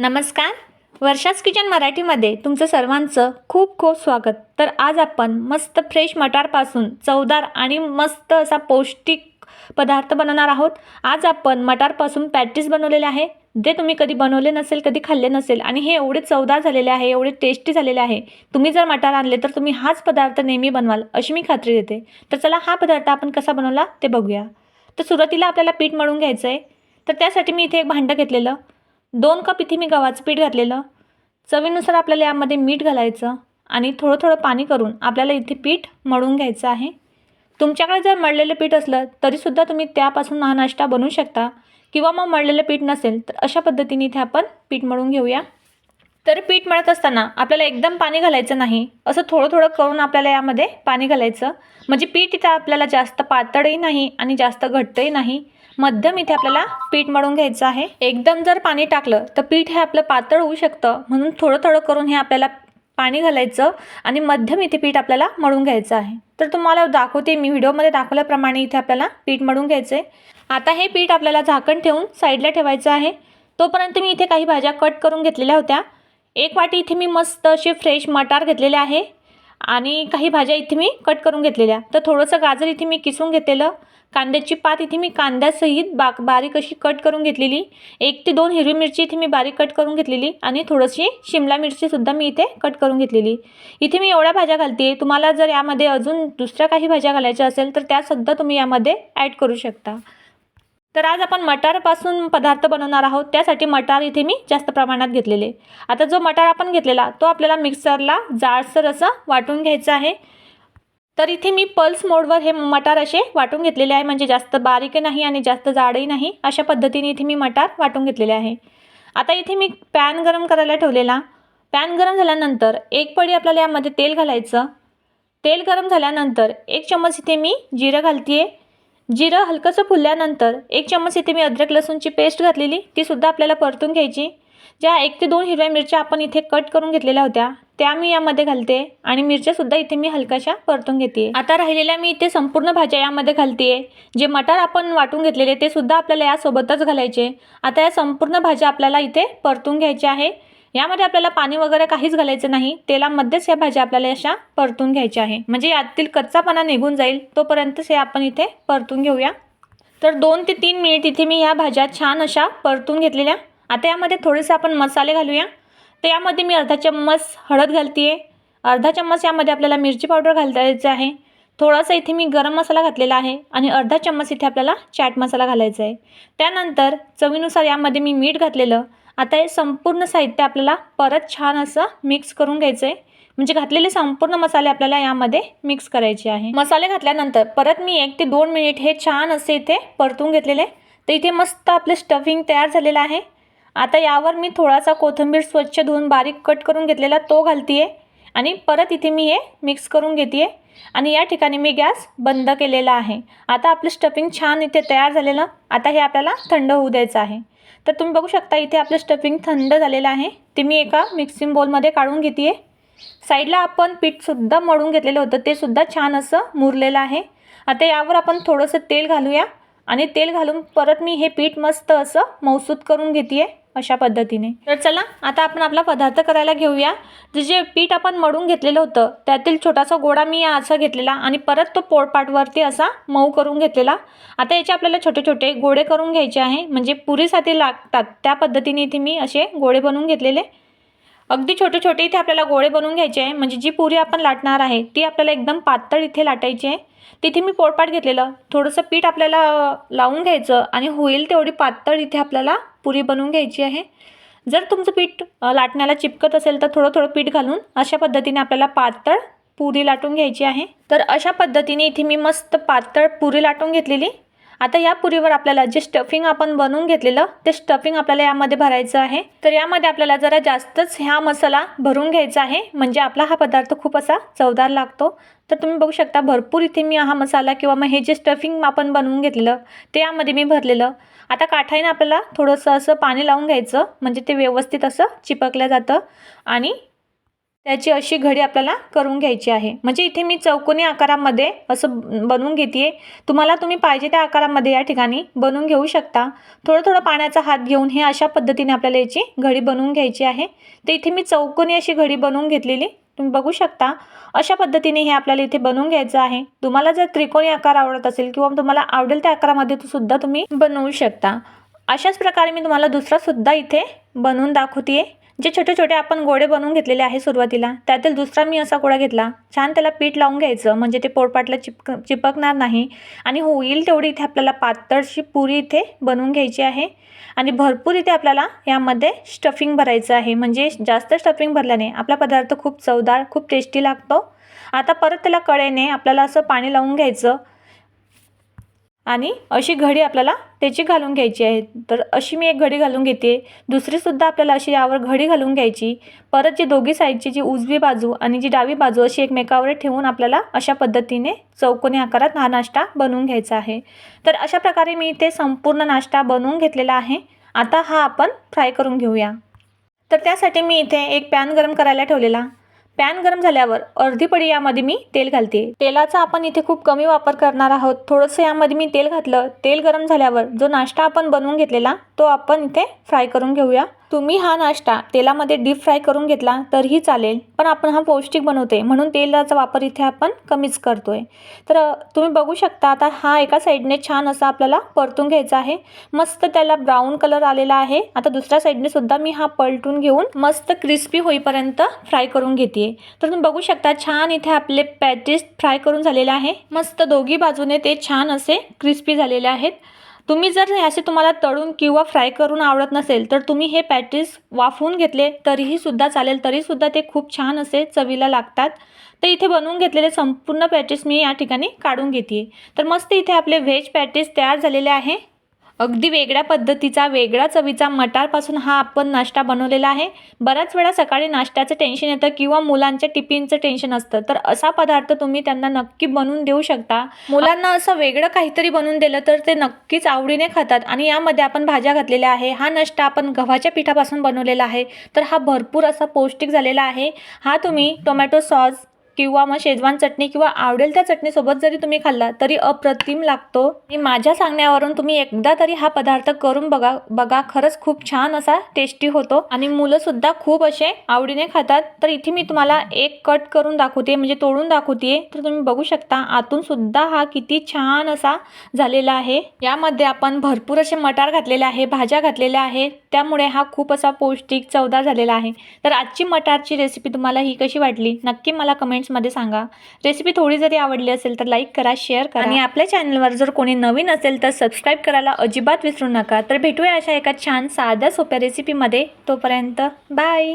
नमस्कार. वर्षास किचन मराठीमध्ये तुमचं सर्वांचं खूप खूप स्वागत. तर आज आपण मस्त फ्रेश मटारपासून चवदार आणि मस्त असा पौष्टिक पदार्थ बनवणार आहोत. आज आपण मटारपासून पॅटीस बनवलेले आहे. जे तुम्ही कधी बनवले नसेल कधी खाल्ले नसेल आणि हे एवढे चवदार झालेले आहे एवढे टेस्टी झालेले आहे. तुम्ही जर मटार आणले तर तुम्ही हाच पदार्थ नेहमी बनवाल अशी मी खात्री देते. तर चला हा पदार्थ आपण कसा बनवला ते बघूया. तर सुरुवातीला आपल्याला पीठ मळून घ्यायचं आहे तर त्यासाठी मी इथे एक भांडं घेतलेलं. दोन कप इथे मी गव्हाचं पीठ घातलेलं. चवीनुसार आपल्याला यामध्ये मीठ घालायचं आणि थोडं थोडं पाणी करून आपल्याला इथे पीठ मळून घ्यायचं आहे. तुमच्याकडे जर मळलेलं पीठ असलं तरीसुद्धा तुम्ही त्यापासून हा नाश्ता बनवू शकता किंवा मग मळलेलं पीठ नसेल तर अशा पद्धतीने इथे आपण पीठ मळून घेऊया. तर पीठ मळत असताना आपल्याला एकदम पाणी घालायचं नाही असं थोडं थोडं करून आपल्याला यामध्ये पाणी घालायचं. म्हणजे पीठ इथं आपल्याला जास्त पातळही नाही आणि जास्त घट्टही नाही. मध्यम इथे आपल्याला पीठ मळून घ्यायचं आहे. एकदम जर पाणी टाकलं तर पीठ हे आपलं पातळ होऊ शकतं. म्हणून थोडं थोडं करून हे आपल्याला पाणी घालायचं आणि मध्यम इथे पीठ आपल्याला मळून घ्यायचं आहे. तर तुम्हाला दाखवते मी व्हिडिओमध्ये दाखवल्याप्रमाणे इथे आपल्याला पीठ मळून घ्यायचं आहे आता हे पीठ आपल्याला झाकण ठेवून साईडला ठेवायचं आहे. तोपर्यंत मी इथे काही भाज्या कट करून घेतलेल्या होत्या. एक वाटी इथे मी मस्त असे फ्रेश मटार घेतलेले आहे. आणि काही भाज्या इथे मी कट करून घेतलेल्या. तर थोडंसं गाजर इथे मी किसून घेतलेलं. कांद्याची पात इथे मी कांद्यासहित बा बारीक अशी कट करून घेतलेली. एक ते दोन हिरवी मिरची इथे मी बारीक कट करून घेतलेली आणि थोडीशी शिमला मिरचीसुद्धा मी इथे कट करून घेतलेली. इथे मी एवढ्या भाज्या घालते तुम्हाला जर यामध्ये अजून दुसऱ्या काही भाज्या घालायच्या असेल तर त्यासुद्धा तुम्ही यामध्ये ॲड करू शकता. तर आज आपण मटारपासून पदार्थ बनवणार आहोत त्यासाठी मटार इथे मी जास्त प्रमाणात घेतलेले. आता जो मटार आपण घेतलेला तो आपल्याला मिक्सरला जाडसर असं वाटून घ्यायचं आहे. तर इथे मी पल्स मोडवर हे मटार असे वाटून घेतलेले आहे. म्हणजे जास्त बारीक नाही आणि जास्त जाडही नाही अशा पद्धतीने इथे मी मटार वाटून घेतलेले आहे. आता इथे मी पॅन गरम करायला ठेवलेला. पॅन गरम झाल्यानंतर एक पडी आपल्याला यामध्ये तेल घालायचं. तेल गरम झाल्यानंतर एक चम्मच इथे मी जिरं घालते आहे जिरं हलकंसं फुलल्यानंतर एक चम्मच इथे मी अद्रक लसूणची पेस्ट घातलेली तीसुद्धा आपल्याला परतून घ्यायची. ज्या एक ते दोन हिरव्या मिरच्या आपण इथे कट करून घेतलेल्या होत्या त्या मी यामध्ये घालते आणि मिरच्यासुद्धा इथे मी हलकाशा परतून घेते. आता राहिलेल्या मी इथे संपूर्ण भाज्या यामध्ये घालते जे मटार आपण वाटून घेतलेले ते सुद्धा आपल्याला यासोबतच घालायचे. आता या संपूर्ण भाज्या आपल्याला इथे परतून घ्यायच्या आहे. यामध्ये आपल्याला पाणी वगैरे काहीच घालायचं नाही. तेलामध्येच या भाज्या आपल्याला अशा परतून घ्यायच्या आहे. म्हणजे यातील कच्चापणा निघून जाईल तोपर्यंतच हे आपण इथे परतून घेऊया. तर दोन ते तीन मिनिट इथे मी या भाज्या छान अशा परतून घेतलेल्या आता यामध्ये थोडेसे आपण मसाले घालूया. तर यामध्ये मी अर्धा चम्मच हळद घालते आहे अर्धा चम्मच यामध्ये आपल्याला मिरची पावडर घालायचं आहे. थोडासा इथे मी गरम मसाला घातलेला आहे आणि अर्धा चम्मच इथे आपल्याला चाट मसाला घालायचा आहे. त्यानंतर चवीनुसार यामध्ये मी मीठ घातलेलं. आता हे संपूर्ण साहित्य आपल्याला परत छान असं मिक्स करून घ्यायचं आहे म्हणजे घातलेले संपूर्ण मसाले आपल्याला यामध्ये मिक्स करायचे आहे. मसाले घातल्यानंतर परत मी एक ते दोन मिनिट हे छान असे इथे परतून घेतलेले तर इथे मस्त आपलं स्टफिंग तयार झालेलं आहे. आता यावर मी थोडासा कोथिंबीर स्वच्छ धुवून बारीक कट करून घेतलेला तो घालते आहे आणि परत इथे मी हे मिक्स करून घेते आहे आणि या ठिकाणी मी गॅस बंद केलेला आहे. आता आपलं स्टफिंग छान इथे तयार झालेलं. आता हे आपल्याला थंड होऊ द्यायचं आहे. तर तुम्ही बघू शकता इथे आपलं स्टफिंग थंड झालेलं आहे. ते मी एका मिक्सिंग बोलमध्ये काढून घेते आहे साईडला आपण पीठसुद्धा मळून घेतलेलं होतं. ते सुद्धा छान असं मुरलेलं आहे. आता यावर आपण थोडंसं तेल घालूया. आणि तेल घालून परत मी हे पीठ मस्त असं मौसूद करून घेते आहे अशा पद्धतीने. तर चला आता आपण आपला पदार्थ करायला घेऊया. जे जे पीठ आपण मळून घेतलेलं होतं त्यातील छोटासा गोळा मी असा घेतलेला आणि परत तो पोळपाटवरती असा मऊ करून घेतलेला. आता याचे आपल्याला छोटे छोटे गोळे करून घ्यायचे आहे. म्हणजे पुरीसाठी लागतात त्या पद्धतीने इथे मी असे गोळे बनवून घेतलेले. अगदी छोटे छोटे इथे आपल्याला गोळे बनवून घ्यायचे आहे. म्हणजे जी पुरी आपण लाटणार आहे ती आपल्याला एकदम पातळ इथे लाटायची आहे. तिथे मी पोळपाट घेतलेलं. थोडंसं पीठ आपल्याला लावून घ्यायचं आणि होईल तेवढी पातळ इथे आपल्याला पुरी बनवून घ्यायची आहे. जर तुमचं पीठ लाटण्याला चिपकत असेल तर थोडं थोडं पीठ घालून अशा पद्धतीने आपल्याला पातळ पुरी लाटून घ्यायची आहे. तर अशा पद्धतीने इथे मी मस्त पातळ पुरी लाटून घेतलेली. आता या पुरीवर आपल्याला जे स्टफिंग आपण बनवून घेतलेलं ते स्टफिंग आपल्याला यामध्ये भरायचं आहे. तर यामध्ये आपल्याला जरा जास्तच ह्या मसाला भरून घ्यायचा आहे. म्हणजे आपला हा पदार्थ खूप असा चवदार लागतो. तर तुम्ही बघू शकता भरपूर इथे मी हा मसाला किंवा मग हे जे स्टफिंग आपण बनवून घेतलेलं ते यामध्ये मी भरलेलं. आता काठाईनं आपल्याला थोडंसं असं पाणी लावून घ्यायचं म्हणजे ते व्यवस्थित असं चिपकलं जातं आणि त्याची अशी घडी आपल्याला करून घ्यायची आहे. म्हणजे इथे मी चौकोनी आकारामध्ये असं बनवून घेते तुम्हाला तुम्ही पाहिजे त्या आकारामध्ये या ठिकाणी बनवून घेऊ शकता. थोडं थोडं पाण्याचा हात घेऊन हे अशा पद्धतीने आपल्याला याची घडी बनवून घ्यायची आहे. तर इथे मी चौकोनी अशी घडी बनवून घेतलेली. तुम्ही बघू शकता. अशा पद्धतीने हे आपल्याला इथे बनवून घ्यायचं आहे. तुम्हाला जर त्रिकोणी आकार आवडत असेल किंवा तुम्हाला आवडेल त्या आकारामध्ये सुद्धा तुम्ही बनवू शकता. अशाच प्रकारे मी तुम्हाला दुसरा सुद्धा इथे बनवून दाखवते जे छोटे छोटे आपण गोळे बनवून घेतलेले आहे सुरुवातीला त्यातील दुसरा मी असा गोळा घेतला. छान त्याला पीठ लावून घ्यायचं म्हणजे ते पोळपाटला चिपक चिपकणार नाही. आणि होईल तेवढी इथे आपल्याला पातळशी पुरी इथे बनवून घ्यायची आहे. आणि भरपूर इथे आपल्याला यामध्ये स्टफिंग भरायचं आहे. म्हणजे जास्त स्टफिंग भरल्याने आपला पदार्थ खूप चवदार खूप टेस्टी लागतो. आता परत त्याला कळेने आपल्याला असं पाणी लावून घ्यायचं. आणि अशी घडी आपल्याला त्याची घालून घ्यायची आहे. तर अशी मी एक घडी घालून घेते. दुसरीसुद्धा आपल्याला अशी यावर घडी घालून घ्यायची. परत जी दोघी साईडची जी उजवी बाजू आणि जी डावी बाजू अशी एकमेकावर ठेवून आपल्याला अशा पद्धतीने चौकोनी आकारात हा नाश्ता बनवून घ्यायचा आहे. तर अशा प्रकारे मी इथे संपूर्ण नाश्ता बनवून घेतलेला आहे. आता हा आपण फ्राय करून घेऊया. तर त्यासाठी मी इथे एक पॅन गरम करायला ठेवलेला. पॅन गरम झाल्यावर अर्धी पडी यामध्ये मी तेल घालते. तेलाचा आपण इथे खूप कमी वापर करणार आहोत. थोडंसं यामध्ये मी तेल घातलं. तेल गरम झाल्यावर जो नाश्ता आपण बनवून घेतलेला तो आपण इथे फ्राय करून घेऊया. तुम्ही हा नाश्ता तेलामध्ये डीप फ्राय करून घेतला तरीही चालेल पण आपण हा पौष्टिक बनवते म्हणून तेलाचा वापर इथे आपण कमीच करतो आहे तर तुम्ही बघू शकता आता हा एका साईडने छान असा आपल्याला परतून घ्यायचा आहे. मस्त त्याला ब्राऊन कलर आलेला आहे. आता दुसऱ्या साईडने सुद्धा मी हा पलटून घेऊन मस्त क्रिस्पी होईपर्यंत फ्राय करून घेते तर तुम्ही बघू शकता छान इथे आपले पॅटीस फ्राय करून झालेले आहे. मस्त दोघी बाजूने ते छान असे क्रिस्पी झालेले आहेत. तुम्ही जर असे तुम्हाला तळून किंवा फ्राय करून आवडत नसेल तर तुम्ही हे पॅटीस वाफवून घेतले तरीही सुद्धा चालेल. तरीसुद्धा ते खूप छान असे चवीला लागतात. तर इथे बनवून घेतलेले संपूर्ण पॅटीस मी या ठिकाणी काढून घेते तर मस्त इथे आपले व्हेज पॅटीस तयार झालेले आहे. अगदी वेगळ्या पद्धतीचा वेगळा चवीचा मटारपासून हा आपण नाश्ता बनवलेला आहे. बऱ्याच वेळा सकाळी नाश्त्याचं टेन्शन येतं किंवा मुलांच्या टिफिनचं टेन्शन असतं. तर असा पदार्थ तुम्ही त्यांना नक्की बनवून देऊ शकता. मुलांना असं वेगळं काहीतरी बनवून दिलं तर ते नक्कीच आवडीने खातात. आणि यामध्ये आपण भाज्या घातलेल्या आहे. हा नाश्ता आपण गव्हाच्या पिठापासून बनवलेला आहे. तर हा भरपूर असा पौष्टिक झालेला आहे. हा तुम्ही टोमॅटो सॉस किंवा मग शेजवान चटणी किंवा आवडेल त्या चटणीसोबत जरी तुम्ही खाल्ला तरी अप्रतिम लागतो. आणि माझ्या सांगण्यावरून तुम्ही एकदा तरी हा पदार्थ करून बघा बघा. खरंच खूप छान असा टेस्टी होतो. आणि मुलंसुद्धा खूप असे आवडीने खातात. तर इथे मी तुम्हाला एक कट करून दाखवते म्हणजे तोडून दाखवते. तर तुम्ही बघू शकता आतून सुद्धा हा किती छान असा झालेला आहे. यामध्ये आपण भरपूर असे मटार घातलेले आहे भाज्या घातलेल्या आहे. त्यामुळे हा खूप असा पौष्टिक चवदार झालेला आहे. तर आजची मटारची रेसिपी तुम्हाला ही कशी वाटली? नक्की मला कमेंट्समध्ये सांगा. रेसिपी थोडी जरी आवडली असेल तर लाईक करा शेअर करा. आणि आपल्या चॅनलवर जर कोणी नवीन असेल तर सबस्क्राईब करायला अजिबात विसरू नका. तर भेटूया अशा एका छान साध्या सोप्या रेसिपीमध्ये तोपर्यंत बाय